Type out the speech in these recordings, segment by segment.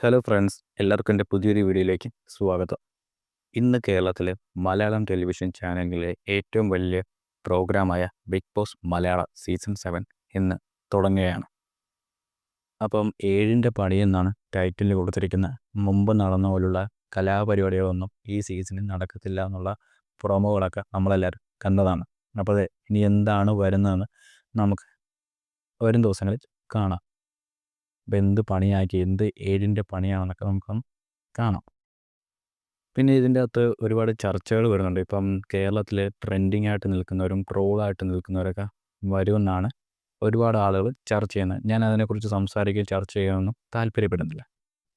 Hello friends എല്ലാവർക്കും എന്റെ പുതിയൊരു വീഡിയോയിലേക്ക് സ്വാഗതം. ഇന്ന് കേരളത്തിലെ മലയാളം ടെലിവിഷൻ ചാനലിലെ ഏറ്റവും വലിയ പ്രോഗ്രാമായ ബിഗ് ബോസ് മലയാള സീസൺ സെവൻ ഇന്ന് തുടങ്ങുകയാണ്. അപ്പം ഏഴിന്റെ പണി എന്നാണ് ടൈറ്റിൽ കൊടുത്തിരിക്കുന്ന മുമ്പ് നടന്ന പോലുള്ള കലാപരിപാടികളൊന്നും ഈ സീസണിൽ നടക്കത്തില്ല എന്നുള്ള പ്രൊമോകളൊക്കെ നമ്മളെല്ലാവരും കണ്ടതാണ്. അപ്പോൾ ഇനി എന്താണ് വരുന്നതെന്ന് നമുക്ക് വരും ദിവസങ്ങളിൽ കാണാം. അപ്പോൾ എന്ത് പണിയാക്കി എന്ത് ഏഴിന്റെ പണിയാണെന്നൊക്കെ നമുക്കൊന്ന് കാണാം. പിന്നെ ഇതിന്റെ അകത്ത് ഒരുപാട് ചർച്ചകൾ വരുന്നുണ്ട്. ഇപ്പം കേരളത്തിൽ ട്രെൻഡിങ് ആയിട്ട് നിൽക്കുന്നവരും ട്രോളായിട്ട് നിൽക്കുന്നവരൊക്കെ വരുമെന്നാണ് ഒരുപാട് ആളുകൾ ചർച്ച ചെയ്യുന്നത്. ഞാൻ അതിനെക്കുറിച്ച് സംസാരിക്കുകയും ചർച്ച ചെയ്യാനൊന്നും താല്പര്യപ്പെടുന്നില്ല.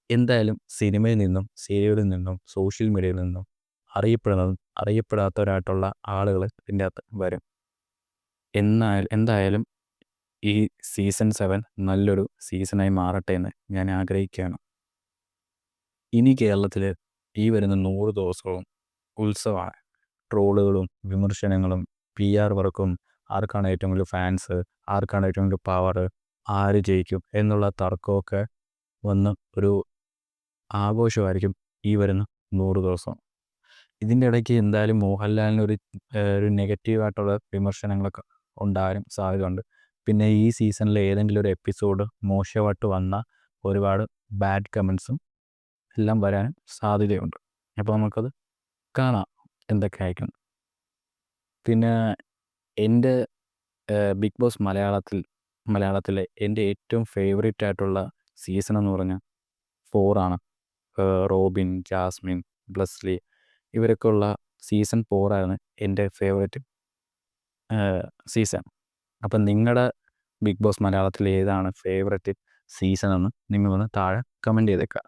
എന്തായാലും സിനിമയിൽ നിന്നും സീരിയലിൽ നിന്നും സോഷ്യൽ മീഡിയയിൽ നിന്നും അറിയപ്പെടുന്നതും അറിയപ്പെടാത്തവരായിട്ടുള്ള ആളുകൾ ഇതിന്റെ അകത്ത് വരും. എന്നാൽ എന്തായാലും ഈ സീസൺ സെവൻ നല്ലൊരു സീസണായി മാറട്ടെ എന്ന് ഞാൻ ആഗ്രഹിക്കുകയാണ്. ഇനി കേരളത്തിൽ ഈ വരുന്ന നൂറ് ദിവസവും ഉത്സവമാണ് ട്രോളുകളും വിമർശനങ്ങളും പി ആർ വർക്കും ആർക്കാണ് ഏറ്റവും കൂടുതൽ ഫാൻസ് ആർക്കാണ് ഏറ്റവും കൂടുതൽ പവർ ആര് ജയിക്കും എന്നുള്ള തർക്കമൊക്കെ വന്ന് ഒരു ആഘോഷമായിരിക്കും ഈ വരുന്ന നൂറ് ദിവസം. ഇതിന്റെ ഇടയ്ക്ക് എന്തായാലും മോഹൻലാലിന് ഒരു ഒരു നെഗറ്റീവായിട്ടുള്ള വിമർശനങ്ങളൊക്കെ ഉണ്ടാകാനും സാധ്യതയുണ്ട്. പിന്നെ ഈ സീസണിൽ ഏതെങ്കിലും ഒരു എപ്പിസോഡ് മോശമായിട്ട് വന്ന ഒരുപാട് ബാഡ് കമൻസും എല്ലാം വരാനും സാധ്യതയുണ്ട്. അപ്പോൾ നമുക്കത് കാണാം എന്തൊക്കെ അയക്കും പിന്നെ എന്റെ ബിഗ് ബോസ് മലയാളത്തിൽ മലയാളത്തിലെ എന്റെ ഏറ്റവും ഫേവറേറ്റ് ആയിട്ടുള്ള സീസൺ എന്ന് പറഞ്ഞാൽ ഫോറാണ് റോബിൻ ജാസ്മിൻ ബ്ലസ്ലി ഇവരൊക്കെ ഉള്ള സീസൺ ഫോറാണ് എന്റെ ഫേവറേറ്റ് സീസൺ. അപ്പം നിങ്ങളുടെ ബിഗ് ബോസ് മലയാളത്തിൽ ഏതാണ് ഫേവററ്റ് സീസൺ എന്ന് നിങ്ങളൊന്ന് താഴെ കമന്റ് ചെയ്തേക്കുക